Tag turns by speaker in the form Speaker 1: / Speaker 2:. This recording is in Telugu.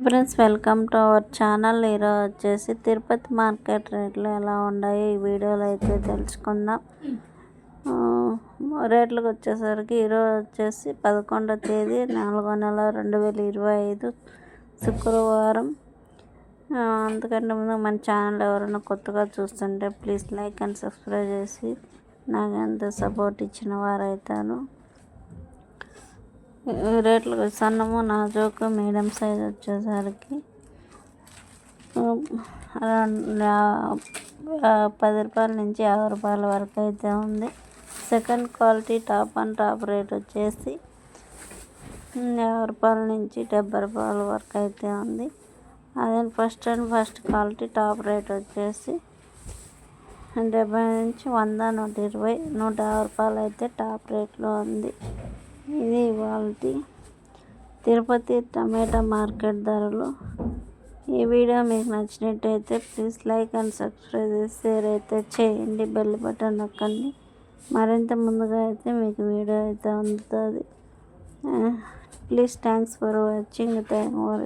Speaker 1: Friends welcome to our channel. ఈరోజు వచ్చేసి తిరుపతి మార్కెట్ రేట్లు ఎలా ఉన్నాయో ఈ వీడియోలో అయితే తెలుసుకుందాం. రేట్లకు వచ్చేసరికి ఈరోజు వచ్చేసి పదకొండో తేదీ నాలుగో నెల రెండు వేల ఇరవై ఐదు శుక్రవారం. అందుకంటే ముందు మన ఛానల్ ఎవరైనా కొత్తగా చూస్తుంటే ప్లీజ్ లైక్ అండ్ సబ్స్క్రైబ్ చేసి నాకు ఎంత సపోర్ట్ ఇచ్చిన వారైతాను రేట్లు సన్నము నాజూకు మీడియం సైజ్ వచ్చేసరికి. పది రూపాయల నుంచి యాభై రూపాయల వరకు అయితే ఉంది. Second quality top and top rate వచ్చేసి యాభై రూపాయల నుంచి డెబ్బై రూపాయల వరకు అయితే ఉంది. అదే first and first quality top rate వచ్చేసి డెబ్బై నుంచి వంద నూట ఇరవై నూట యాభై రూపాయలు అయితే టాప్ రేట్లో ఉంది. ఇది వాళ్ళది తిరుపతి టమాటా మార్కెట్ ధరలు. ఈ వీడియో మీకు నచ్చినట్టయితే ప్లీజ్ లైక్ అండ్ సబ్స్క్రైబ్ చేసి షేర్ అయితే చేయండి. బెల్ బటన్ నొక్కండి. మరింత ముందుగా అయితే మీకు వీడియో అయితే అందుతుంది. Please thanks for watching. Thank for